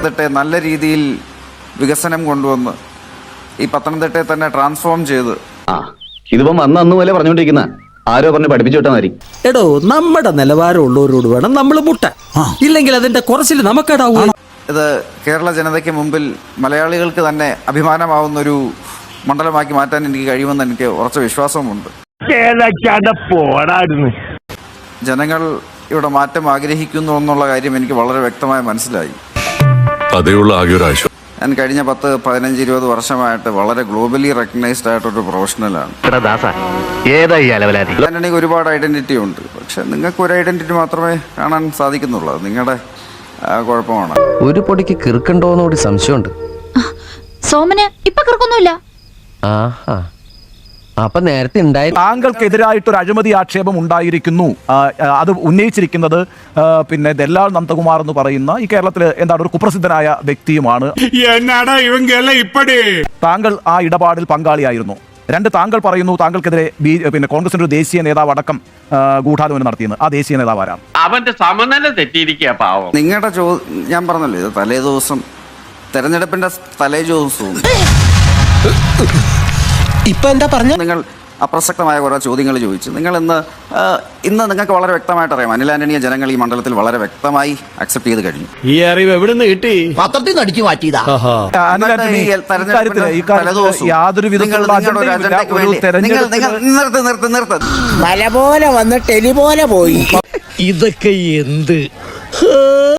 പത്തനംതിട്ടയെ നല്ല രീതിയിൽ വികസനം കൊണ്ടുവന്ന് ഈ പത്തനംതിട്ടയെ തന്നെ ട്രാൻസ്ഫോം ചെയ്ത്. ആ ഇതിപ്പം അന്ന് അന്ന് പോലെ പറഞ്ഞോണ്ടിരിക്കുന്ന ആരോ പറഞ്ഞു പഠിപ്പിച്ചു വിട്ടാൽ മതി എടോ നമ്മുടെ നിലവാരമുള്ളവരോട് വേണം നമ്മൾ മുട്ട. ഇല്ലെങ്കിൽ അതിന്റെ കുറച്ചിൽ നമുക്കെടാവൂ. ഇത് കേരള ജനതയ്ക്ക് മുമ്പിൽ മലയാളികൾക്ക് തന്നെ അഭിമാനമാവുന്ന ഒരു മണ്ഡലമാക്കി മാറ്റാൻ എനിക്ക് കഴിയുമെന്ന് എനിക്ക് ഉറച്ച വിശ്വാസമുണ്ട്. ജനങ്ങൾ ഇവിടെ മാറ്റം ആഗ്രഹിക്കുന്നു എന്നുള്ള കാര്യം എനിക്ക് വളരെ വ്യക്തമായി മനസ്സിലായി. അതേയുള്ള ആകെ ഒരു ആവശ്യം ഞാൻ കഴിഞ്ഞ പത്ത് പതിനഞ്ച് ഇരുപത് വർഷമായിട്ട് വളരെ ഗ്ലോബലി റെക്കഗ്നൈസ്ഡ് ആയിട്ടൊരു പ്രൊഫഷണലാണ്. എനിക്ക് ഒരുപാട് ഐഡന്റിറ്റി ഉണ്ട്. പക്ഷെ നിങ്ങൾക്ക് ഒരു ഐഡന്റിറ്റി മാത്രമേ കാണാൻ സാധിക്കുന്നുള്ളൂ. അത് നിങ്ങളുടെ കുഴപ്പമാണ്. ഒരു പൊടിക്ക് കിറുക്കുണ്ടോന്നുകൂടി സംശയമുണ്ട്. സോമന് ഇപ്പൊ കിർക്കൊന്നുമില്ല ആഹാ. അപ്പൊ നേരത്തെ ഉണ്ടായി താങ്കൾക്കെതിരായിട്ട് ഒരു അഴിമതി ആക്ഷേപം ഉണ്ടായിരിക്കുന്നു. അത് ഉന്നയിച്ചിരിക്കുന്നത് പിന്നെ ദല്ലാൾ നന്ദകുമാർ എന്ന് പറയുന്ന ഈ കേരളത്തിൽ എന്താണ് ഒരു കുപ്രസിദ്ധനായ വ്യക്തിയുമാണ്. താങ്കൾ ആ ഇടപാടിൽ പങ്കാളിയായിരുന്നു. രണ്ട് താങ്കൾ പറയുന്നു താങ്കൾക്കെതിരെ ബി പിന്നെ കോൺഗ്രസിന്റെ ഒരു ദേശീയ നേതാവ് അടക്കം ഗൂഢാലോചന നടത്തിയെന്ന്. ആ ദേശീയ നേതാവ് ആരാണ്? അവന്റെ സമനില തെറ്റിയിരിക്കുക പാവം. നിങ്ങളുടെ ചോദ്യം ഞാൻ പറഞ്ഞല്ലോ ഇത് തലേ ദിവസം തെരഞ്ഞെടുപ്പിന്റെ തലേ ദിവസവും. ഇപ്പൊ എന്താ പറഞ്ഞു? നിങ്ങൾ അപ്രസക്തമായ കുറേ ചോദ്യങ്ങൾ ചോദിച്ചു. നിങ്ങൾ ഇന്ന് ഇന്ന് നിങ്ങൾക്ക് വളരെ വ്യക്തമായിട്ട് അറിയാം. അനിൽ ആന്റണിയെ ജനങ്ങൾ ഈ മണ്ഡലത്തിൽ വളരെ വ്യക്തമായി അക്സെപ്റ്റ് ചെയ്ത് കഴിഞ്ഞു. ഈ അറിവ് എവിടെ നിന്ന് കിട്ടി? പത്രത്തിൽ നിന്ന് അടിച്ചു മാറ്റിയതാ. മല പോലെ വന്ന് എലി പോലെ പോയി. ഇതൊക്കെ എന്ത്?